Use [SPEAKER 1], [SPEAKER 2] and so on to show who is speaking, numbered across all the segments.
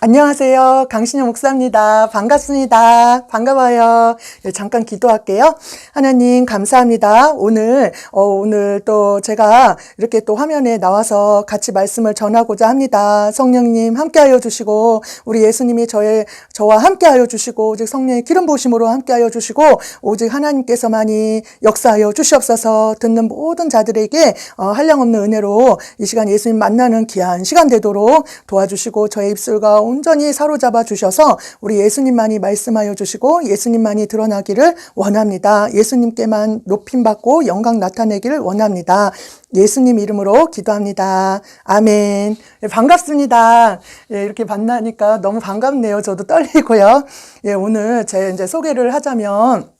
[SPEAKER 1] 안녕하세요. 강신영 목사입니다. 반갑습니다. 반가워요. 예, 잠깐 기도할게요. 하나님, 감사합니다. 오늘, 어, 오늘 또 제가 이렇게 또 화면에 나와서 같이 말씀을 전하고자 합니다. 성령님 함께하여 주시고, 우리 예수님이 저의, 저와 함께하여 주시고, 오직 성령의 기름 부으심으로 함께하여 주시고, 오직 하나님께서만이 역사하여 주시옵소서 듣는 모든 자들에게 어, 한량없는 은혜로 이 시간 예수님 만나는 귀한 시간 되도록 도와주시고, 저의 입술과 온전히 사로잡아 주셔서 우리 예수님만이 말씀하여 주시고 예수님만이 드러나기를 원합니다. 예수님께만 높임 받고 영광 나타내기를 원합니다. 예수님 이름으로 기도합니다. 아멘. 예, 반갑습니다. 예, 이렇게 만나니까 너무 반갑네요. 저도 떨리고요. 예, 오늘 제 이제 소개를 하자면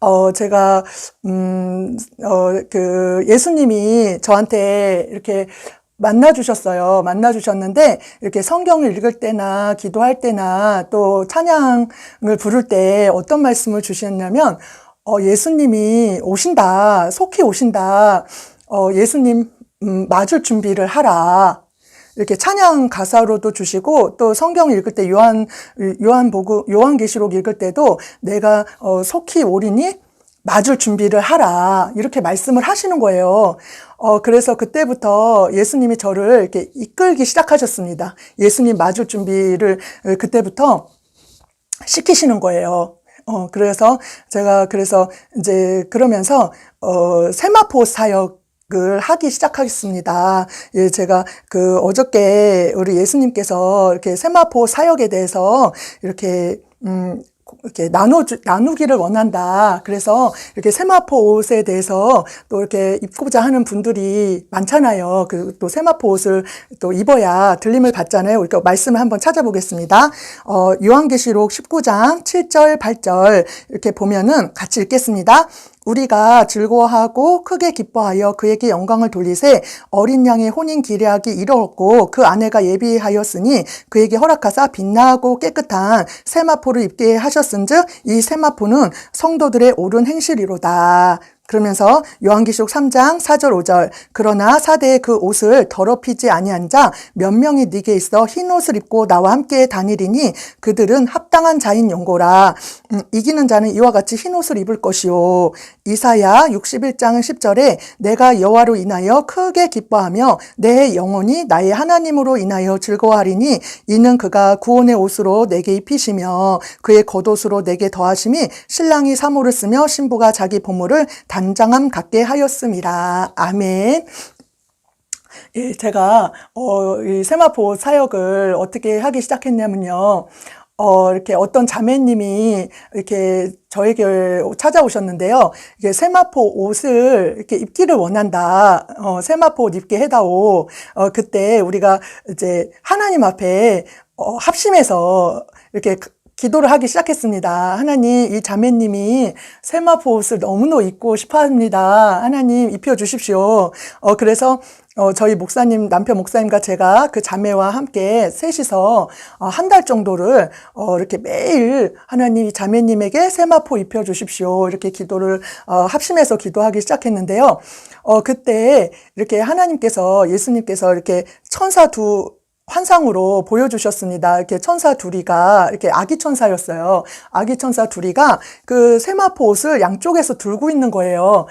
[SPEAKER 1] 어, 제가, 음, 어, 그, 예수님이 저한테 이렇게 만나주셨어요. 만나주셨는데, 이렇게 성경을 읽을 때나, 기도할 때나, 또 찬양을 부를 때 어떤 말씀을 주셨냐면, 어, 예수님이 오신다. 속히 오신다. 어, 예수님, 음, 맞을 준비를 하라. 이렇게 찬양 가사로도 주시고 또 성경 읽을 때 요한 요한복음 요한계시록 읽을 때도 내가 어, 속히 오리니 맞을 준비를 하라 이렇게 말씀을 하시는 거예요. 어 그래서 그때부터 예수님이 저를 이렇게 이끌기 시작하셨습니다. 예수님 맞을 준비를 그때부터 시키시는 거예요. 어 그래서 제가 그래서 이제 그러면서 어 세마포 사역 을 하기 시작하겠습니다. 예, 제가 그 어저께 우리 예수님께서 이렇게 세마포 사역에 대해서 이렇게 음 이렇게 나눠 나누기를 원한다. 그래서 이렇게 세마포 옷에 대해서 또 이렇게 입고자 하는 분들이 많잖아요. 그 또 세마포 옷을 또 입어야 들림을 받잖아요. 그러니까 말씀을 한번 찾아보겠습니다. 어, 요한계시록 19장 7절 8절 이렇게 보면은 같이 읽겠습니다. 우리가 즐거워하고 크게 기뻐하여 그에게 영광을 돌리세 어린 양의 혼인 기례하기 이르렀고 그 아내가 예비하였으니 그에게 허락하사 빛나고 깨끗한 세마포를 입게 하셨은즉 이 세마포는 성도들의 옳은 행실이로다. 그러면서 요한기록 3장 4절 5절. 그러나 사대의 그 옷을 더럽히지 아니한 자 몇 명이 네게 있어 흰 옷을 입고 나와 함께 다니리니 그들은 합당한 자인 용고라. 음, 이기는 자는 이와 같이 흰 옷을 입을 것이요 이사야 61장 10절에 내가 여호와로 인하여 크게 기뻐하며 내 영혼이 나의 하나님으로 인하여 즐거워하리니 이는 그가 구원의 옷으로 내게 입히시며 그의 겉옷으로 내게 더하심이 신랑이 사모를 쓰며 신부가 자기 보물을 단장함 갖게 하였습니다. 아멘. 예, 제가 어, 이 세마포 사역을 어떻게 하기 시작했냐면요. 어, 이렇게 어떤 자매님이 이렇게 저에게 찾아오셨는데요. 이게 세마포 옷을 이렇게 입기를 원한다. 어, 세마포 옷 입게 해다오. 어, 그때 우리가 이제 하나님 앞에 어, 합심해서 이렇게 기도를 하기 시작했습니다. 하나님, 이 자매님이 세마포 옷을 너무너무 입고 싶어 합니다. 하나님, 입혀주십시오. 어, 그래서 어, 저희 목사님, 남편 목사님과 제가 그 자매와 함께 셋이서 어, 한 달 정도를 어, 이렇게 매일 하나님 이 자매님에게 세마포 입혀 주십시오. 이렇게 기도를 어, 합심해서 기도하기 시작했는데요. 어, 그때 이렇게 하나님께서 예수님께서 이렇게 천사 두 환상으로 보여주셨습니다. 이렇게 천사 둘이가 이렇게 아기 천사였어요. 아기 천사 둘이가 그 세마포 옷을 양쪽에서 들고 있는 거예요.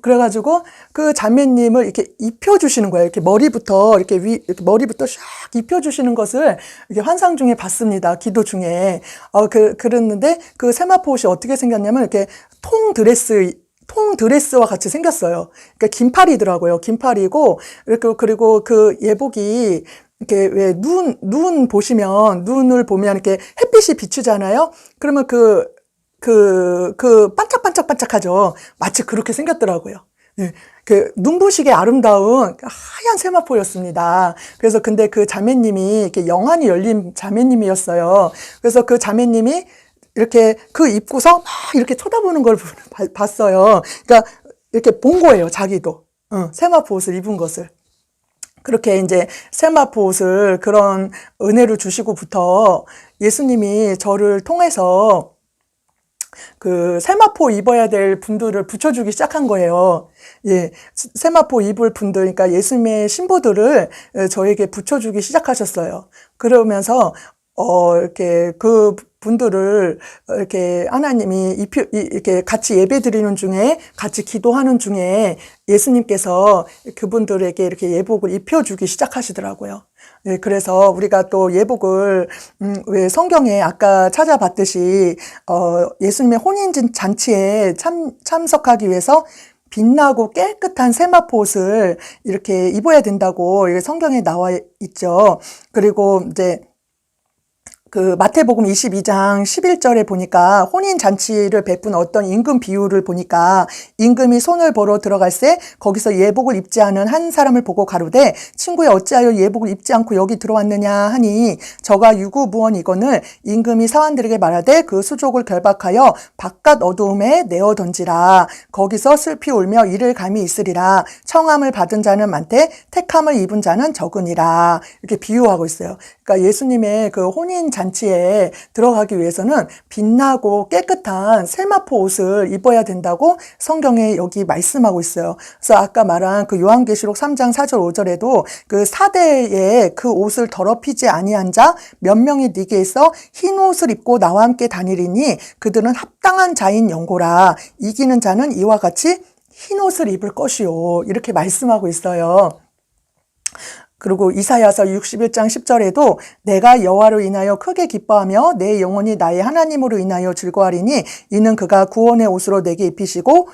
[SPEAKER 1] 그래가지고 그 자매님을 이렇게 입혀주시는 거예요. 이렇게 머리부터 이렇게 위 이렇게 머리부터 샥 입혀주시는 것을 이렇게 환상 중에 봤습니다. 기도 중에 어그 그랬는데 그 세마포 옷이 어떻게 생겼냐면 이렇게 통 드레스 통 드레스와 같이 생겼어요. 그러니까 긴팔이더라고요. 긴팔이고 이렇게 그리고 그 예복이 이렇게 왜 눈, 눈 보시면, 눈을 보면 이렇게 햇빛이 비추잖아요? 그러면 그, 그, 그 반짝반짝반짝하죠? 마치 그렇게 생겼더라고요. 예, 그 눈부시게 아름다운 하얀 세마포였습니다. 그래서 근데 그 자매님이 이렇게 영안이 열린 자매님이었어요. 그래서 그 자매님이 이렇게 그 입고서 막 이렇게 쳐다보는 걸 봤어요. 그러니까 이렇게 본 거예요, 자기도. 어, 세마포 옷을 입은 것을. 그렇게 이제 세마포 옷을 그런 은혜를 주시고부터 예수님이 저를 통해서 그 세마포 입어야 될 분들을 붙여주기 시작한 거예요. 예, 세마포 입을 분들, 그러니까 예수님의 신부들을 에, 저에게 붙여주기 시작하셨어요. 그러면서 어 이렇게 그 분들을 이렇게 하나님이 이- 이렇게 같이 예배 드리는 중에 같이 기도하는 중에 예수님께서 그분들에게 이렇게 예복을 입혀주기 시작하시더라고요. 예, 그래서 우리가 또 예복을 음, 왜 성경에 아까 찾아봤듯이 어, 예수님의 혼인 잔치에 참 참석하기 위해서 빛나고 깨끗한 세마포 옷을 이렇게 입어야 된다고 성경에 나와 있죠. 그리고 이제 그 마태복음 22장 11절에 보니까 혼인 잔치를 베푼 어떤 임금 비유를 보니까 임금이 손을 보러 들어갈새 거기서 예복을 입지 않은 한 사람을 보고 가로되 친구야 어찌하여 예복을 입지 않고 여기 들어왔느냐 하니 저가 유구무원 이거늘 임금이 사환들에게 말하되 그 수족을 결박하여 바깥 어두움에 내어 던지라. 거기서 슬피 울며 이를 감이 있으리라. 청함을 받은 자는 많되 택함을 입은 자는 적으니라. 이렇게 비유하고 있어요. 그러니까 예수님의 그 혼인 잔 치에 들어가기 위해서는 빛나고 깨끗한 세마포 옷을 입어야 된다고 성경에 여기 말씀하고 있어요. 그래서 아까 말한 그 요한계시록 3장 4절 5절에도 그 사대에 그 옷을 더럽히지 아니한 자 몇 명이 네게 있어 흰 옷을 입고 나와 함께 다니리니 그들은 합당한 자인 연고라 이기는 자는 이와 같이 흰 옷을 입을 것이요 이렇게 말씀하고 있어요. 그리고 이사야서 61장 10절에도 내가 여호와로 인하여 크게 기뻐하며 내 영혼이 나의 하나님으로 인하여 즐거하리니 이는 그가 구원의 옷으로 내게 입히시고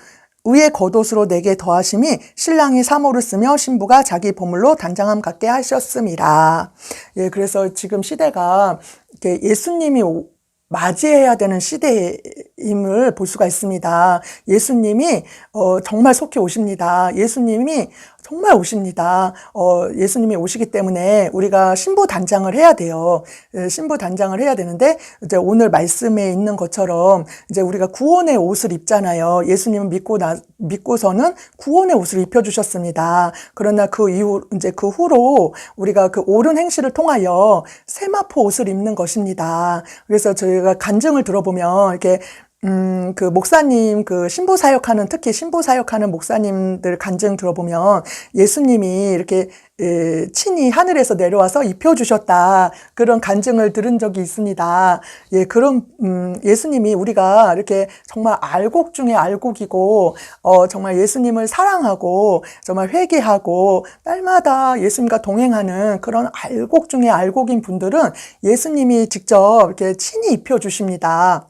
[SPEAKER 1] 의의 겉옷으로 내게 더하심이 신랑이 사모를 쓰며 신부가 자기 보물로 단장함 갖게 하셨음이라. 예, 그래서 지금 시대가 예수님이 오- 맞이해야 되는 시대임을 볼 수가 있습니다. 예수님이 어, 정말 속히 오십니다. 예수님이 정말 오십니다. 어, 예수님이 오시기 때문에 우리가 신부 단장을 해야 돼요. 예, 신부 단장을 해야 되는데 이제 오늘 말씀에 있는 것처럼 이제 우리가 구원의 옷을 입잖아요. 예수님을 믿고 나 믿고서는 구원의 옷을 입혀 주셨습니다. 그러나 그 이후 이제 그 후로 우리가 그 옳은 행실을 통하여 세마포 옷을 입는 것입니다. 그래서 저희 가 간증을 들어보면 이렇게 음, 그 목사님, 그 신부 사역하는, 특히 신부 사역하는 목사님들 간증 들어보면 예수님이 이렇게, 에, 친히 하늘에서 내려와서 입혀주셨다. 그런 간증을 들은 적이 있습니다. 예, 그런, 음, 예수님이 우리가 이렇게 정말 알곡 중에 알곡이고, 어, 정말 예수님을 사랑하고, 정말 회개하고, 날마다 예수님과 동행하는 그런 알곡 중에 알곡인 분들은 예수님이 직접 이렇게 친히 입혀주십니다.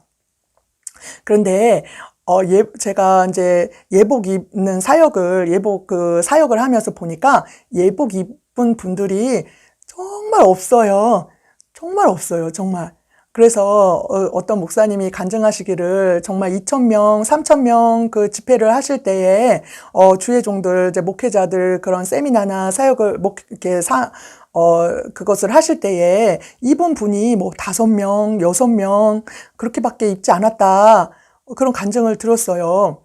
[SPEAKER 1] 그런데 어, 예, 제가 이제 예복 입는 사역을, 예복 그 사역을 하면서 보니까 예복 입은 분들이 정말 없어요. 정말 없어요. 정말. 그래서 어, 떤 목사님이 간증하시기를 정말 2,000명, 3,000명 그 집회를 하실 때에 어, 주회종들, 이제 목회자들 그런 세미나나 사역을 목, 이렇게 사, 어, 그것을 하실 때에 입은 분이 뭐 다섯 명, 여섯 명 그렇게밖에 입지 않았다. 그런 간증을 들었어요.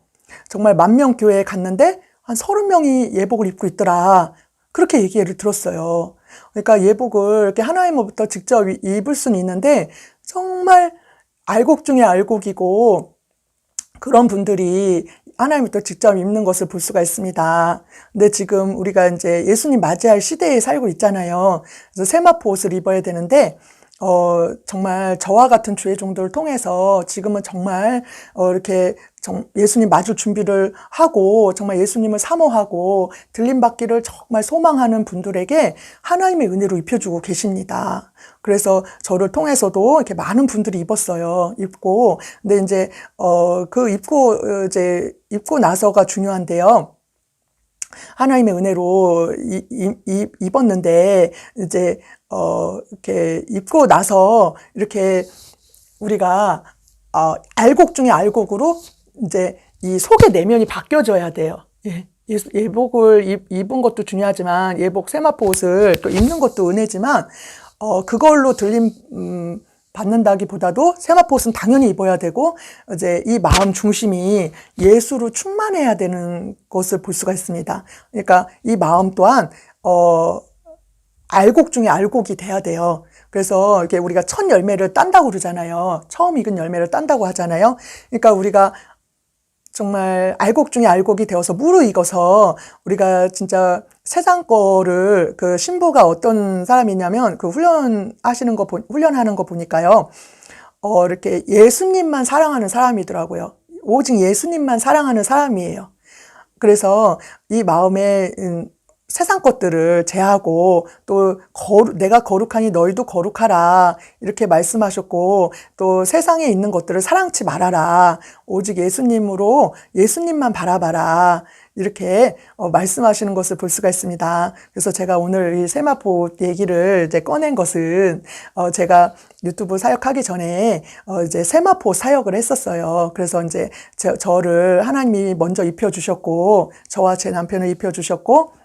[SPEAKER 1] 정말 만 명 교회에 갔는데 한 서른 명이 예복을 입고 있더라. 그렇게 얘기를 들었어요. 그러니까 예복을 이렇게 하나님으로부터 직접 이- 입을 수는 있는데 정말 알곡 중에 알곡이고 그런 분들이 하나님부터 직접 입는 것을 볼 수가 있습니다. 근데 지금 우리가 이제 예수님 맞이할 시대에 살고 있잖아요. 그래서 세마포 옷을 입어야 되는데, 어, 정말 저와 같은 주의 종들을 통해서 지금은 정말, 어, 이렇게 정- 예수님 맞을 준비를 하고, 정말 예수님을 사모하고, 들림받기를 정말 소망하는 분들에게 하나님의 은혜로 입혀주고 계십니다. 그래서 저를 통해서도 이렇게 많은 분들이 입었어요. 입고. 근데 이제, 어, 그 입고, 어, 이제, 입고 나서가 중요한데요. 하나님의 은혜로 이, 이, 이- 입었는데, 이제, 어, 이렇게 입고 나서 이렇게 우리가, 어, 알곡 중에 알곡으로 이제 이 속의 내면이 바뀌어져야 돼요. 예. 예복을 입, 입은 것도 중요하지만 예복 세마포 옷을 또 입는 것도 은혜지만 어, 그걸로 들림, 음, 받는다기보다도 세마포 옷은 당연히 입어야 되고, 이제 이 마음 중심이 예수로 충만해야 되는 것을 볼 수가 있습니다. 그러니까 이 마음 또한, 어, 알곡 중에 알곡이 돼야 돼요. 그래서 이렇게 우리가 첫 열매를 딴다고 그러잖아요. 처음 익은 열매를 딴다고 하잖아요. 그러니까 우리가 정말 알곡 중에 알곡이 되어서 무르익어서 우리가 진짜 세상 거를 그 신부가 어떤 사람이냐면 그 훈련하시는 거, 보- 훈련하는 거 보니까요. 어, 이렇게 예수님만 사랑하는 사람이더라고요. 오직 예수님만 사랑하는 사람이에요. 그래서 이 마음에 음, 세상 것들을 제하고 또 거룩, 내가 거룩하니 너희도 거룩하라 이렇게 말씀하셨고 또 세상에 있는 것들을 사랑치 말아라 오직 예수님으로 예수님만 바라봐라 이렇게 어, 말씀하시는 것을 볼 수가 있습니다. 그래서 제가 오늘 이 세마포 얘기를 이제 꺼낸 것은 어, 제가 유튜브 사역하기 전에 어, 이제 세마포 사역을 했었어요. 그래서 이제 저, 저를 하나님이 먼저 입혀 주셨고 저와 제 남편을 입혀 주셨고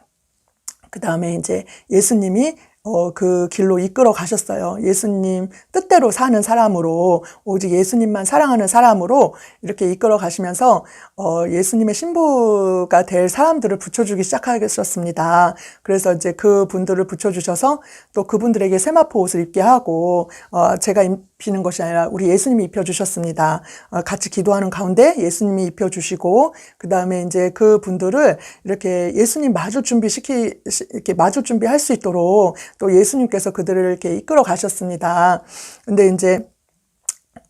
[SPEAKER 1] 그 다음에 이제 예수님이 어, 그 길로 이끌어 가셨어요. 예수님 뜻대로 사는 사람으로, 오직 예수님만 사랑하는 사람으로 이렇게 이끌어 가시면서, 어, 예수님의 신부가 될 사람들을 붙여주기 시작하셨습니다. 그래서 이제 그 분들을 붙여주셔서 또 그분들에게 세마포 옷을 입게 하고, 어, 제가 입히는 것이 아니라 우리 예수님이 입혀주셨습니다. 어, 같이 기도하는 가운데 예수님이 입혀주시고, 그 다음에 이제 그 분들을 이렇게 예수님 마주 준비시키, 시- 이렇게 마주 준비할 수 있도록 또 예수님께서 그들을 이렇게 이끌어 가셨습니다. 근데 이제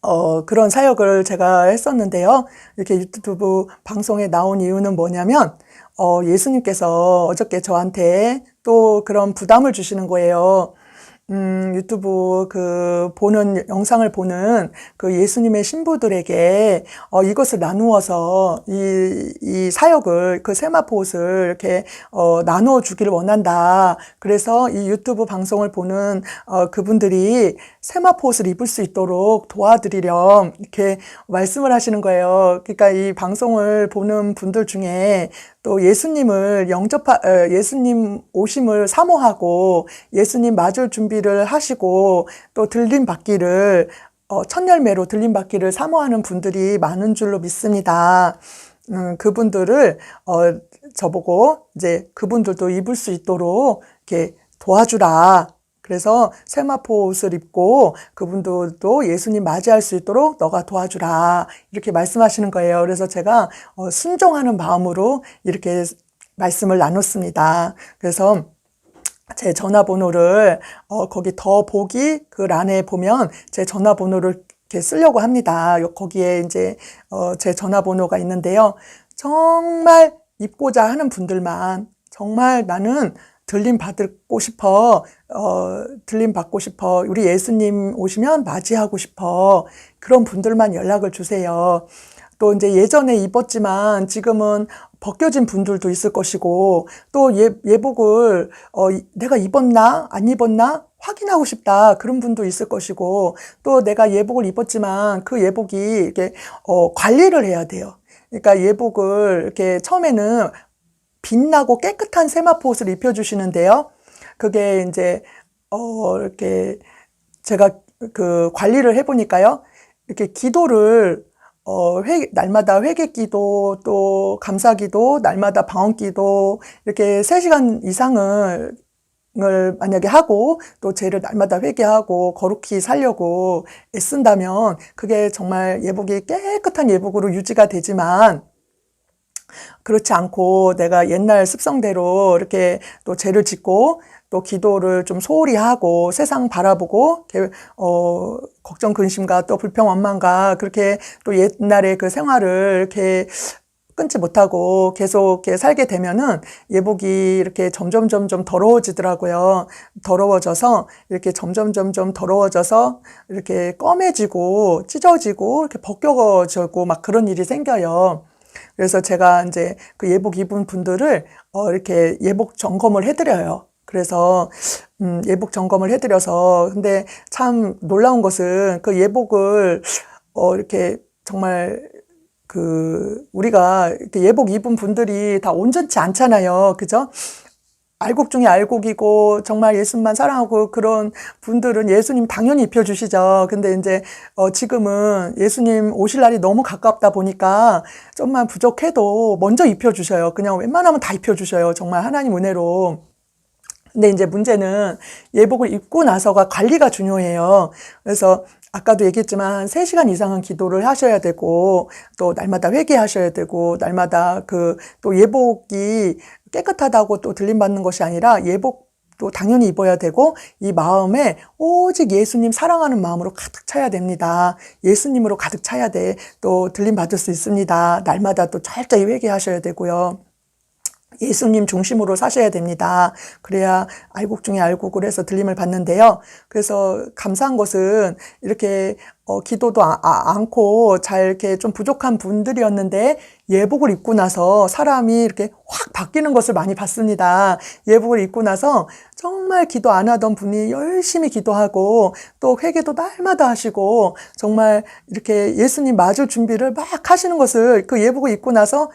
[SPEAKER 1] 어, 그런 사역을 제가 했었는데요. 이렇게 유튜브 방송에 나온 이유는 뭐냐면, 어, 예수님께서 어저께 저한테 또 그런 부담을 주시는 거예요. 음, 유튜브 그 보는 영상을 보는 그 예수님의 신부들에게 어, 이것을 나누어서 이, 이 사역을 그 세마포 옷을 이렇게 어, 나누어 주기를 원한다. 그래서 이 유튜브 방송을 보는 어, 그분들이 세마포 옷을 입을 수 있도록 도와드리렴 이렇게 말씀을 하시는 거예요. 그러니까 이 방송을 보는 분들 중에 또 예수님을 영접하, 어, 예수님 오심을 사모하고 예수님 맞을 준비 를 하시고 또 들림 받기를 어, 첫 열매로 들림 받기를 사모하는 분들이 많은 줄로 믿습니다. 음, 그분들을 어, 저보고 이제 그분들도 입을 수 있도록 이렇게 도와주라. 그래서 세마포 옷을 입고 그분들도 예수님 맞이할 수 있도록 너가 도와주라. 이렇게 말씀하시는 거예요. 그래서 제가 어, 순종하는 마음으로 이렇게 말씀을 나눴습니다. 그래서 제 전화번호를 어, 거기 더 보기 그 란에 보면 제 전화번호를 이렇게 쓰려고 합니다. 요- 거기에 이제 어, 제 전화번호가 있는데요. 정말 입고자 하는 분들만 정말 나는 들림 받고 싶어, 어, 들림 받고 싶어, 우리 예수님 오시면 맞이하고 싶어. 그런 분들만 연락을 주세요. 또 이제 예전에 입었지만 지금은 벗겨진 분들도 있을 것이고 또 예, 예복을 어, 이- 내가 입었나 안 입었나 확인하고 싶다 그런 분도 있을 것이고 또 내가 예복을 입었지만 그 예복이 이렇게 어, 관리를 해야 돼요. 그러니까 예복을 이렇게 처음에는 빛나고 깨끗한 세마포 옷을 입혀주시는데요. 그게 이제, 어, 이렇게 제가 그 관리를 해보니까요. 이렇게 기도를, 어, 회, 날마다 회개 기도, 또 감사 기도, 날마다 방언 기도, 이렇게 3시간 이상을 을 만약에 하고 또 죄를 날마다 회개하고 거룩히 살려고 애쓴다면 그게 정말 예복이 깨끗한 예복으로 유지가 되지만 그렇지 않고 내가 옛날 습성대로 이렇게 또 죄를 짓고 또 기도를 좀 소홀히 하고 세상 바라보고 어 걱정 근심과 또 불평 원망과 그렇게 또 옛날의 그 생활을 이렇게 끊지 못하고 계속 이렇게 살게 되면은 예복이 이렇게 점점 점점 더러워지더라고요. 더러워져서 이렇게 점점 점점 더러워져서 이렇게 검해지고 찢어지고 이렇게 벗겨지고 막 그런 일이 생겨요. 그래서 제가 이제 그 예복 입은 분들을 어 이렇게 예복 점검을 해드려요. 그래서 음 예복 점검을 해드려서 근데 참 놀라운 것은 그 예복을 어 이렇게 정말 그 우리가 이렇게 예복 입은 분들이 다 온전치 않잖아요. 그죠? 알곡 중에 알곡이고 정말 예수님만 사랑하고 그런 분들은 예수님 당연히 입혀주시죠. 근데 이제 어 지금은 예수님 오실 날이 너무 가깝다 보니까 좀만 부족해도 먼저 입혀주셔요. 그냥 웬만하면 다 입혀주셔요. 정말 하나님 은혜로. 근데 이제 문제는 예복을 입고 나서가 관리가 중요해요. 그래서 아까도 얘기했지만 3시간 이상은 기도를 하셔야 되고 또 날마다 회개하셔야 되고 날마다 그 또 예복이 깨끗하다고 또 들림 받는 것이 아니라 예복도 당연히 입어야 되고 이 마음에 오직 예수님 사랑하는 마음으로 가득 차야 됩니다. 예수님으로 가득 차야 돼. 또 들림 받을 수 있습니다. 날마다 또 철저히 회개하셔야 되고요. 예수님 중심으로 사셔야 됩니다. 그래야 알곡 중에 알곡을 해서 들림을 받는데요. 그래서 감사한 것은 이렇게 어, 기도도 아, 아, 않고 잘 이렇게 좀 부족한 분들이었는데 예복을 입고 나서 사람이 이렇게 확 바뀌는 것을 많이 봤습니다. 예복을 입고 나서 정말 기도 안 하던 분이 열심히 기도하고 또 회개도 날마다 하시고 정말 이렇게 예수님 맞을 준비를 막 하시는 것을 그 예복을 입고 나서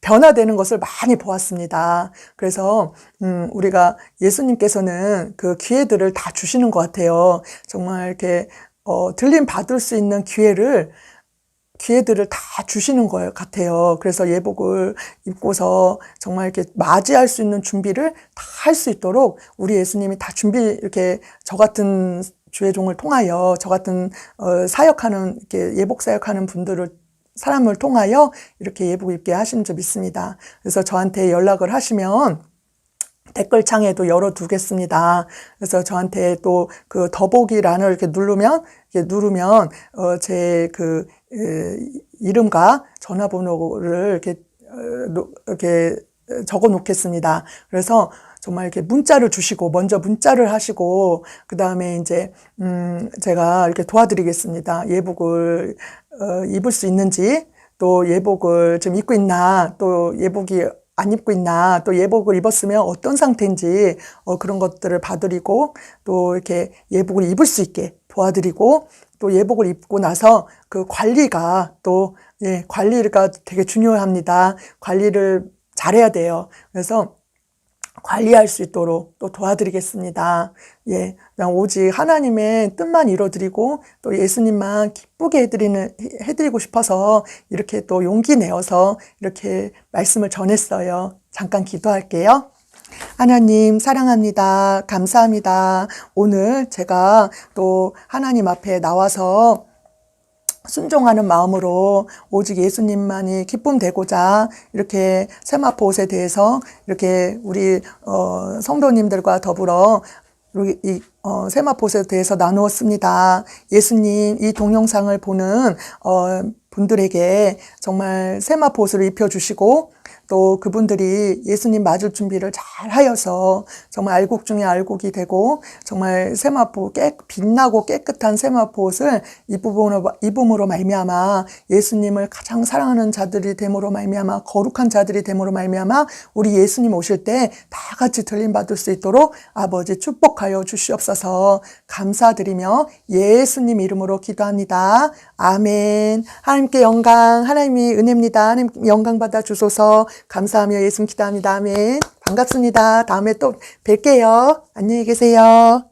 [SPEAKER 1] 변화되는 것을 많이 보았습니다. 그래서 음, 우리가 예수님께서는 그 기회들을 다 주시는 것 같아요. 정말 이렇게 어, 들림 받을 수 있는 기회를 기회들을 다 주시는 것 같아요. 그래서 예복을 입고서 정말 이렇게 맞이할 수 있는 준비를 다 할 수 있도록 우리 예수님이 다 준비 이렇게 저 같은 주의 종을 통하여 저 같은 어, 사역하는 이렇게 예복 사역하는 분들을 사람을 통하여 이렇게 예복 입게 하신 줄 믿습니다. 그래서 저한테 연락을 하시면 댓글창에도 열어두겠습니다. 그래서 저한테 또 그 더보기란을 이렇게 누르면 이렇게 누르면 어 제그 이름과 전화번호를 이렇게 어, 노- 이렇게 적어 놓겠습니다. 그래서 정말 이렇게 문자를 주시고 먼저 문자를 하시고 그 다음에 이제 음 제가 이렇게 도와드리겠습니다. 예복을 어, 입을 수 있는지 또 예복을 지금 입고 있나 또 예복이 안 입고 있나 또 예복을 입었으면 어떤 상태인지 어, 그런 것들을 봐드리고 또 이렇게 예복을 입을 수 있게 도와드리고 또 예복을 입고 나서 그 관리가 또 예, 관리가 되게 중요합니다. 관리를 잘해야 돼요. 그래서 관리할 수 있도록 또 도와드리겠습니다. 예, 오직 하나님의 뜻만 이뤄드리고 또 예수님만 기쁘게 해드리는, 해드리고 싶어서 이렇게 또 용기 내어서 이렇게 말씀을 전했어요. 잠깐 기도할게요. 하나님 사랑합니다. 감사합니다. 오늘 제가 또 하나님 앞에 나와서 순종하는 마음으로 오직 예수님만이 기쁨 되고자 이렇게 세마포 옷에 대해서 이렇게 우리 어, 성도님들과 더불어 이 어, 세마포 옷에 대해서 나누었습니다. 예수님 이 동영상을 보는 어, 분들에게 정말 세마포 옷을 입혀주시고 또 그분들이 예수님 맞을 준비를 잘 하여서 정말 알곡 중에 알곡이 되고 정말 세마포 깨, 빛나고 깨끗한 세마포 옷을 입음으로, 입음으로 말미암아 예수님을 가장 사랑하는 자들이 됨으로 말미암아 거룩한 자들이 됨으로 말미암아 우리 예수님 오실 때 다 같이 들림 받을 수 있도록 아버지 축복하여 주시옵소서 감사드리며 예수님 이름으로 기도합니다. 아멘. 하나님께 영광, 하나님이 은혜입니다. 하나님 영광 받아 주소서 감사하며 예수님 기도합니다. 아멘. 반갑습니다. 다음에 또 뵐게요. 안녕히 계세요.